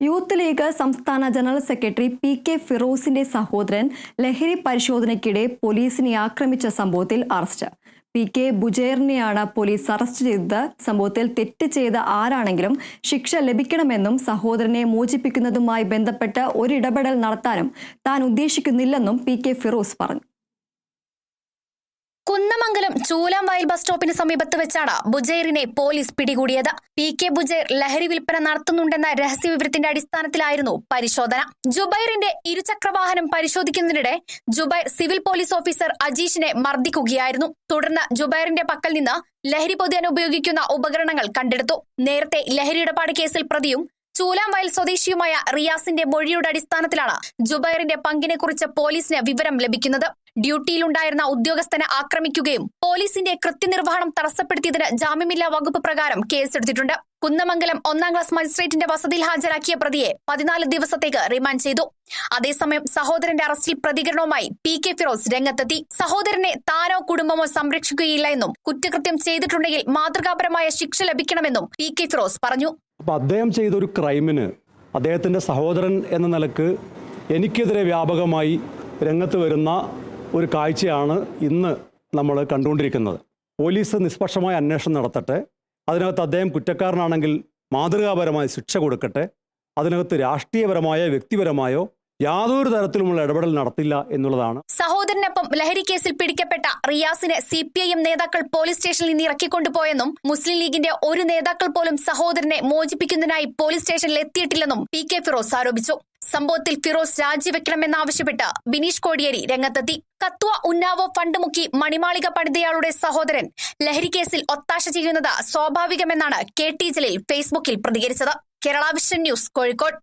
Youth league സംസ്ഥാന general secretary P K ഫിറോസിന്റെ സഹോദരൻ ലഹരി പരിശോധനയ്ക്കിടെ പോലീസിനെ ആക്രമിച്ച സംഭവത്തിൽ അറസ്റ്റ്. പി കെ ബുജേറിനെയാണ് പോലീസ് അറസ്റ്റ് ചെയ്തത്. സംഭവത്തിൽ തെറ്റ് ചെയ്ത ആരാണെങ്കിലും ശിക്ഷ ലഭിക്കണമെന്നും സഹോദരനെ മോചിപ്പിക്കുന്നതുമായി ബന്ധപ്പെട്ട് ഒരിടപെടൽ നടത്താനും താൻ ഉദ്ദേശിക്കുന്നില്ലെന്നും പി കെ ഫിറോസ് പറഞ്ഞു. കുന്നമംഗലം ചൂലാംവയൽ ബസ് സ്റ്റോപ്പിന് സമീപത്ത് വെച്ചാണ് ബുജേറിനെ പോലീസ് പിടികൂടിയത്. പി കെ ബുജേർ ലഹരി വിൽപ്പന നടത്തുന്നുണ്ടെന്ന രഹസ്യവിവരത്തിന്റെ അടിസ്ഥാനത്തിലായിരുന്നു പരിശോധന. ജുബൈറിന്റെ ഇരുചക്രവാഹനം പരിശോധിക്കുന്നതിനിടെ ജുബൈർ സിവിൽ പോലീസ് ഓഫീസർ അജീഷിനെ മർദ്ദിക്കുകയായിരുന്നു. തുടർന്ന് ജുബൈറിന്റെ പക്കൽ നിന്ന് ലഹരി പൊതിയാൻ ഉപയോഗിക്കുന്ന ഉപകരണങ്ങൾ കണ്ടെടുത്തു. നേരത്തെ ലഹരി ഇടപാട് കേസിൽ പ്രതിയും ചൂലാംവയൽ സ്വദേശിയുമായ റിയാസിന്റെ മൊഴിയുടെ അടിസ്ഥാനത്തിലാണ് ജുബൈറിന്റെ പങ്കിനെക്കുറിച്ച് പോലീസിന് വിവരം ലഭിക്കുന്നത്. ഡ്യൂട്ടിയിലുണ്ടായിരുന്ന ഉദ്യോഗസ്ഥനെ ആക്രമിക്കുകയും പോലീസിന്റെ കൃത്യനിർവഹണം തടസ്സപ്പെടുത്തിയതിന് ജാമ്യമില്ലാ വകുപ്പ് പ്രകാരം കേസെടുത്തിട്ടുണ്ട്. കുന്നമംഗലം ഒന്നാം ക്ലാസ് മജിസ്ട്രേറ്റിന്റെ വസതിയിൽ ഹാജരാക്കിയ പ്രതിയെ പതിനാല് ദിവസത്തേക്ക് റിമാൻഡ് ചെയ്തു. അതേസമയം സഹോദരന്റെ അറസ്റ്റിൽ പ്രതികരണവുമായി പി കെ ഫിറോസ് രംഗത്തെത്തി. സഹോദരനെ താനോ കുടുംബമോ സംരക്ഷിക്കുകയില്ല എന്നും കുറ്റകൃത്യം ചെയ്തിട്ടുണ്ടെങ്കിൽ മാതൃകാപരമായ ശിക്ഷ ലഭിക്കണമെന്നും പി കെ ഫിറോസ് പറഞ്ഞു. അപ്പോൾ അദ്ദേഹം ചെയ്തൊരു ക്രൈമിന് അദ്ദേഹത്തിന്റെ സഹോദരൻ എന്ന നിലയ്ക്ക് എനിക്കെതിരെ വ്യാപകമായി രംഗത്ത് വരുന്ന ഒരു കാഴ്ചയാണ് ഇന്ന് നമ്മൾ കണ്ടുകൊണ്ടിരിക്കുന്നത്. പോലീസ് നിഷ്പക്ഷമായ അന്വേഷണം നടത്തട്ടെ. അതിനകത്ത് അദ്ദേഹം കുറ്റക്കാരനാണെങ്കിൽ മാതൃകാപരമായ ശിക്ഷ കൊടുക്കട്ടെ. അതിനകത്ത് രാഷ്ട്രീയപരമായോ വ്യക്തിപരമായോ യാതൊരു തരത്തിലുമുള്ള ഇടപെടൽ നടത്തില്ല എന്നുള്ളതാണ്. സഹോദരനൊപ്പം ലഹരി കേസിൽ പിടിക്കപ്പെട്ട റിയാസിനെ സി പി ഐ എം നേതാക്കൾ പോലീസ് സ്റ്റേഷനിൽ നിന്ന് ഇറക്കിക്കൊണ്ടുപോയെന്നും മുസ്ലിം ലീഗിന്റെ ഒരു നേതാക്കൾ പോലും സഹോദരനെ മോചിപ്പിക്കുന്നതിനായി പോലീസ് സ്റ്റേഷനിൽ എത്തിയിട്ടില്ലെന്നും പി കെ ഫിറോസ് ആരോപിച്ചു. സംഭവത്തിൽ ഫിറോസ് രാജിവെക്കണമെന്നാവശ്യപ്പെട്ട് ബിനീഷ് കോടിയേരി രംഗത്തെത്തി. കത്വ ഉന്നാവോ ഫണ്ട് മുക്കി മണിമാളിക പണിതയാളുടെ സഹോദരൻ ലഹരി കേസിൽ ഒത്താശ ചെയ്യുന്നത് സ്വാഭാവികമെന്നാണ് കെ ടി ജലീൽ ഫേസ്ബുക്കിൽ പ്രതികരിച്ചത്. Kerala vision news Kozhikode.